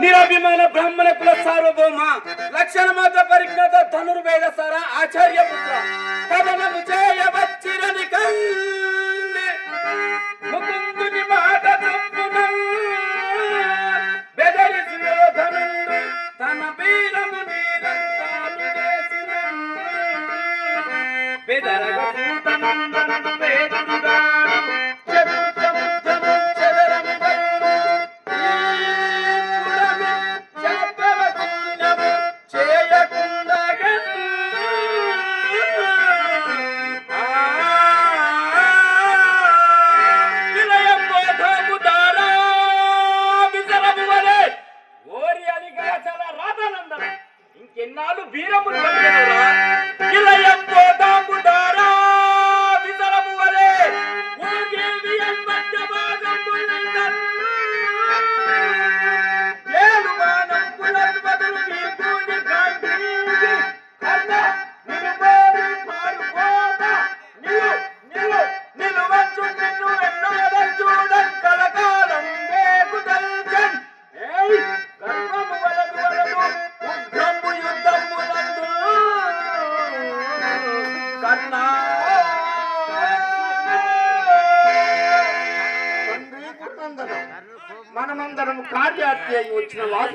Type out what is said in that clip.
నిరభిమాన బ్రాహ్మణ కుల సార్వభౌమ లక్షణ మాత్ర పరిజ్ఞాత ధనుర్వేద సార ఆచార్య పుత్ర కథనము చేయవచ్చిరని కల్లి ముకుందుని మాట చొప్పున బెదరి సుయోధనుండు తన వీరము నీరంతాలు చేసిన బెదరగ సూతనందను వేదముగాను ఎన్నాళ్ళు వీరములు తండ్రి మనమందరం కార్యార్థి అయి వచ్చిన వాసు